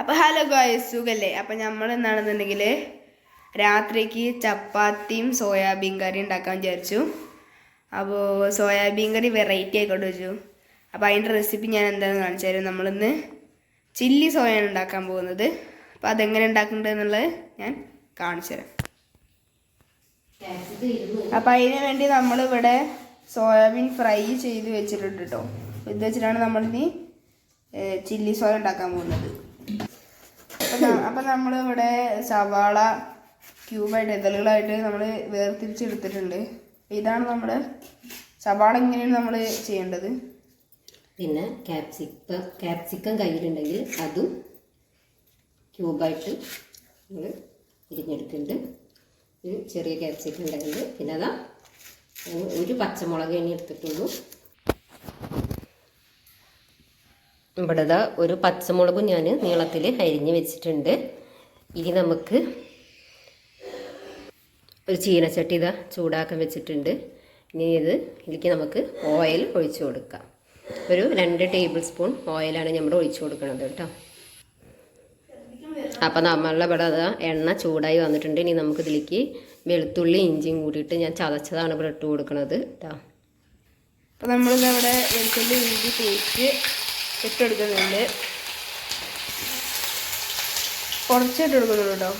അപ്പോൾ ഹലോ ഗോയ് സുഖല്ലേ? അപ്പോൾ നമ്മൾ എന്താണെന്നുണ്ടെങ്കിൽ രാത്രിക്ക് ചപ്പാത്തിയും സോയാബീൻ കറി ഉണ്ടാക്കാൻ വിചാരിച്ചു. അപ്പോൾ സോയാബീൻ കറി വെറൈറ്റി ആയിക്കോട്ടെ വെച്ചു. അപ്പോൾ അതിന്റെ റെസിപ്പി ഞാൻ എന്താണെന്ന് കാണിച്ചു തരും. നമ്മളിന്ന് ചില്ലി സോയാണ് ഉണ്ടാക്കാൻ പോകുന്നത്. അപ്പോൾ അതെങ്ങനെ ഉണ്ടാക്കേണ്ടത് ഞാൻ കാണിച്ചു തരാം. അപ്പം അതിന് വേണ്ടി നമ്മളിവിടെ സോയാബീൻ ഫ്രൈ ചെയ്ത് വെച്ചിട്ടുണ്ട് കേട്ടോ. ഇത് വെച്ചിട്ടാണ് നമ്മളിനി ചില്ലി സോയ ഉണ്ടാക്കാൻ പോകുന്നത്. അപ്പം നമ്മളിവിടെ സവാള ക്യൂബായിട്ട് ഇതളുകളായിട്ട് നമ്മൾ വേർതിരിച്ചെടുത്തിട്ടുണ്ട്. ഇതാണ് നമ്മൾ സവാള ഇങ്ങനെയാണ് നമ്മൾ ചെയ്യേണ്ടത്. പിന്നെ ക്യാപ്സിക്കം ക്യാപ്സിക്കം കയ്യിലുണ്ടെങ്കിൽ അതും ക്യൂബായിട്ട് നമ്മൾ ഇരിഞ്ഞെടുക്കുന്നുണ്ട് ഒരു ചെറിയ ക്യാപ്സിക്കം ഉണ്ടെങ്കിൽ പിന്നെ അതാ ഒരു പച്ചമുളക് ഇനി എടുത്തിട്ടുള്ളൂ. ഇവിടെ ദാ ഒരു പച്ചമുളകും ഞാൻ നീളത്തിൽ അരിഞ്ഞ് വെച്ചിട്ടുണ്ട്. ഇനി നമുക്ക് ഒരു ചീനച്ചട്ടി ഇതാ ചൂടാക്കാൻ വെച്ചിട്ടുണ്ട്. ഇനി ഇത് ഇതിലേക്ക് നമുക്ക് ഓയിൽ ഒഴിച്ചു കൊടുക്കാം. ഒരു രണ്ട് ടേബിൾ സ്പൂൺ ഓയിലാണ് നമ്മൾ ഒഴിച്ചു കൊടുക്കുന്നത് കേട്ടോ. അപ്പം നമ്മളുടെ ഇവിടെ എണ്ണ ചൂടായി വന്നിട്ടുണ്ട്. ഇനി നമുക്ക് ഇതിലേക്ക് വെളുത്തുള്ളി ഇഞ്ചിയും കൂടിയിട്ട് ഞാൻ ചതച്ചതാണ് ഇവിടെ ഇട്ട് കൊടുക്കുന്നത് കേട്ടോ. അപ്പം നമ്മളിതവിടെ വെളുത്തുള്ളി ഇഞ്ചി തേച്ച് ഇട്ടെടുക്കുന്നുണ്ട്. കുറച്ചിട്ട് കൊടുക്കുന്നുള്ളൂ കേട്ടോ.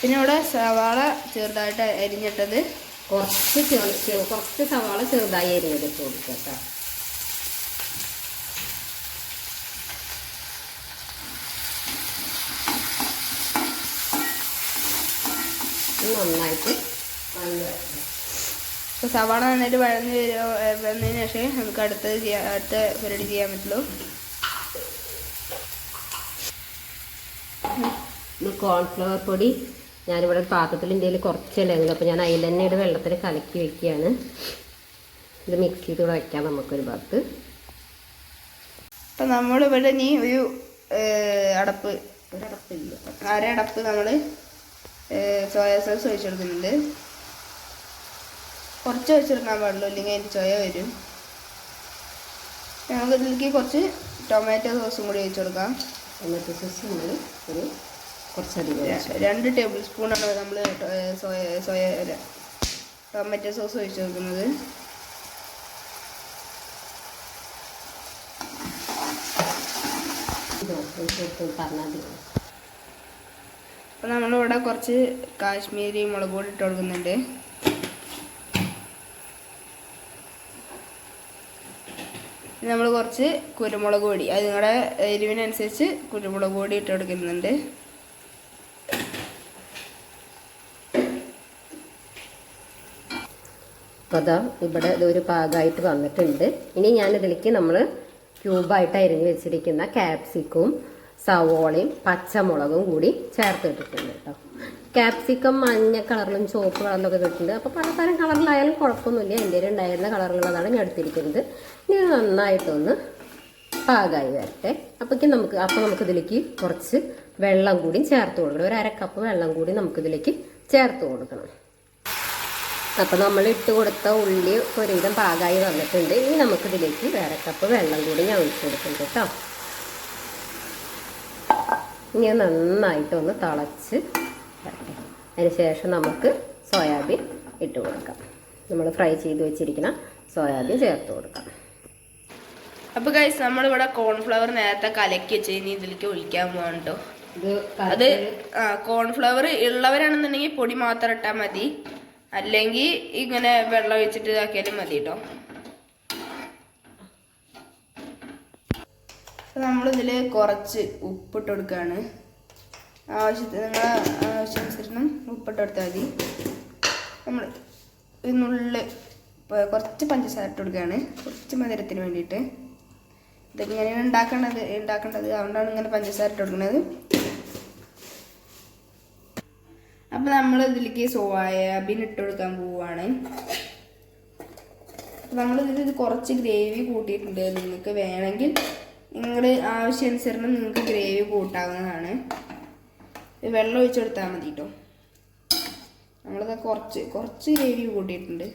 പിന്നെ ഇവിടെ സവാള ചെറുതായിട്ട് അരിഞ്ഞിട്ടത് കുറച്ച് ചെറു കുറച്ച് സവാള ചെറുതായി അരിഞ്ഞത് ഇട്ട് കൊടുക്കുക നന്നായിട്ട് വഴഞ്ഞ് ഇപ്പോൾ സവാള നന്നായിട്ട് വഴന്ന് വരുമോ വന്നതിന് ശേഷം നമുക്ക് അടുത്തത് ചെയ്യാൻ അടുത്ത പരിപാടി ചെയ്യാൻ പറ്റുള്ളൂ. കോൺഫ്ലവർ പൊടി. ഞാനിവിടെ പാത്രത്തിൽ ഇന്ത്യയിൽ കുറച്ചല്ലേ ഉള്ളൂ അപ്പോൾ ഞാൻ അതിൽ തന്നെ ഇവിടെ വെള്ളത്തിൽ കലക്കി വെക്കുകയാണ്. ഇത് മിക്സ് ചെയ്ത് ഇവിടെ വയ്ക്കാം നമുക്കൊരു ഭാഗത്ത്. അപ്പം നമ്മളിവിടെ ഇനി ഒരു അടപ്പ് ഒരടപ്പില്ല അരടപ്പ് നമ്മൾ സോയാ സോസ് ഒഴിച്ചെടുക്കുന്നുണ്ട്. കുറച്ച് വെച്ചെടുക്കാൻ പാടുള്ളൂ. ഇല്ലെങ്കിൽ അതിന്റെ ചോയ വരും. നമുക്ക് ഇതിലേക്ക് കുറച്ച് ടൊമാറ്റോ സോസും കൂടി വെച്ച് കൊടുക്കാം. ടൊമാറ്റോ സോസ് നമ്മൾ ഒരു കുറച്ചധികം ഒഴിച്ചു. രണ്ട് ടേബിൾ സ്പൂണാണ് നമ്മൾ സോയ സോയ ടൊമാറ്റോ സോസ് ഒഴിച്ചു കൊടുക്കുന്നത്. അപ്പോൾ നമ്മളിവിടെ കുറച്ച് കാശ്മീരി മുളക് പൊടി ഇട്ട് കൊടുക്കുന്നുണ്ട്. നമ്മൾ കുറച്ച് കുരുമുളക് പൊടി. അത് നിങ്ങളുടെ എരിവിനനുസരിച്ച് കുരുമുളക് പൊടി ഇട്ട് കൊടുക്കുന്നുണ്ട്. അതാ ഇവിടെ ഇതൊരു പാകമായിട്ട് വന്നിട്ടുണ്ട്. ഇനി ഞാനിതിലേക്ക് നമ്മൾ ക്യൂബായിട്ട് അരിഞ്ഞ് വെച്ചിരിക്കുന്ന ക്യാപ്സിക്കും സവോളയും പച്ചമുളകും കൂടി ചേർത്തിട്ടിട്ടുണ്ട് കേട്ടോ ക്യാപ്സിക്കം മഞ്ഞ കളറിലും ചുവപ്പ് കളറിലൊക്കെ കിട്ടുന്നുണ്ട് അപ്പോൾ പലതരം കളറിലായാലും കുഴപ്പമൊന്നുമില്ല. എന്റെ ഉണ്ടായിരുന്ന കളറിലുള്ളതാണ് ഞാൻ എടുത്തിരിക്കുന്നത്. ഇനി നന്നായിട്ടൊന്ന് പാകമായി വരട്ടെ. അപ്പോഴേക്കും നമുക്ക് അപ്പോൾ നമുക്കിതിലേക്ക് കുറച്ച് വെള്ളം കൂടി ചേർത്ത് കൊടുക്കണം. ഒരു അരക്കപ്പ് കപ്പ് വെള്ളം കൂടി നമുക്കിതിലേക്ക് ചേർത്ത് കൊടുക്കണം. അപ്പോൾ നമ്മൾ ഇട്ട് കൊടുത്ത ഉള്ളി ഒരുവിധം പാകമായി വന്നിട്ടുണ്ട്. ഇനി നമുക്കിതിലേക്ക് വേറെ കപ്പ് വെള്ളം കൂടി ഞാൻ ഒഴിച്ചു കൊടുക്കുന്നുണ്ട് കേട്ടോ ഇനി നന്നായിട്ട് ഒന്ന് തിളച്ച് വരട്ടെ. അതിന് ശേഷം നമുക്ക് സോയാബീൻ ഇട്ട് കൊടുക്കാം. നമ്മൾ ഫ്രൈ ചെയ്ത് വെച്ചിരിക്കുന്ന സോയാബീൻ ചേർത്ത് കൊടുക്കാം. അപ്പോൾ ഗൈസ് നമ്മളിവിടെ കോൺഫ്ലവർ നേരത്തെ കലക്കി വെച്ച് ഇനി ഇതിലേക്ക് ഒഴിക്കാൻ പോകാൻ കേട്ടോ ഇത് അത് കോൺഫ്ലവർ ഉള്ളവരാണെന്നുണ്ടെങ്കിൽ പൊടി മാത്രം ഇട്ടാൽ മതി. അല്ലെങ്കിൽ ഇങ്ങനെ വെള്ളം ഒഴിച്ചിട്ട് ഇതാക്കിയാലും മതി കേട്ടോ നമ്മളിതിൽ കുറച്ച് ഉപ്പിട്ട് കൊടുക്കുകയാണ് ആവശ്യത്തിന് നിങ്ങളെ ആവശ്യാനുസരണം ഉപ്പിട്ട് കൊടുത്താൽ മതി. നമ്മൾ ഇതിനുള്ളിൽ കുറച്ച് പഞ്ചസാര ഇട്ട് കൊടുക്കുകയാണ് കുറച്ച് മധുരത്തിന് വേണ്ടിയിട്ട്. ഇതെങ്ങനെയാണ് ഉണ്ടാക്കേണ്ടത് ഉണ്ടാക്കേണ്ടത്? അതുകൊണ്ടാണ് ഇങ്ങനെ പഞ്ചസാര ഇട്ട് കൊടുക്കുന്നത്. അപ്പം നമ്മൾ ഇതിലേക്ക് സോയാബീൻ ഇട്ട് കൊടുക്കാൻ പോവുകയാണ് നമ്മൾ ഇത് കുറച്ച് ഗ്രേവി കൂട്ടിയിട്ടുണ്ട്. നിങ്ങൾക്ക് വേണമെങ്കിൽ നിങ്ങൾ ആവശ്യാനുസരണം നിങ്ങൾക്ക് ഗ്രേവി കൂട്ടാവുന്നതാണ്. വെള്ളം ഒഴിച്ച് കൊടുത്താൽ മതി കേട്ടോ നമ്മളത് കുറച്ച് കുറച്ച് ഗ്രേവി കൂട്ടിയിട്ടുണ്ട്.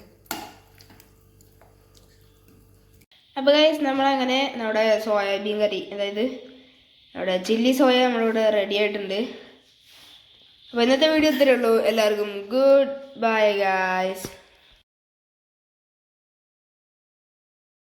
അപ്പോൾ ഗൈസ് നമ്മളങ്ങനെ നമ്മുടെ സോയാബീൻ കറി അതായത് നമ്മുടെ ചില്ലി സോയ നമ്മളിവിടെ റെഡി ആയിട്ടുണ്ട്. അപ്പോൾ ഇന്നത്തെ വീഡിയോ ഇത്രയേ ഉള്ളൂ. എല്ലാവർക്കും ഗുഡ് ബൈ ഗായ്സ്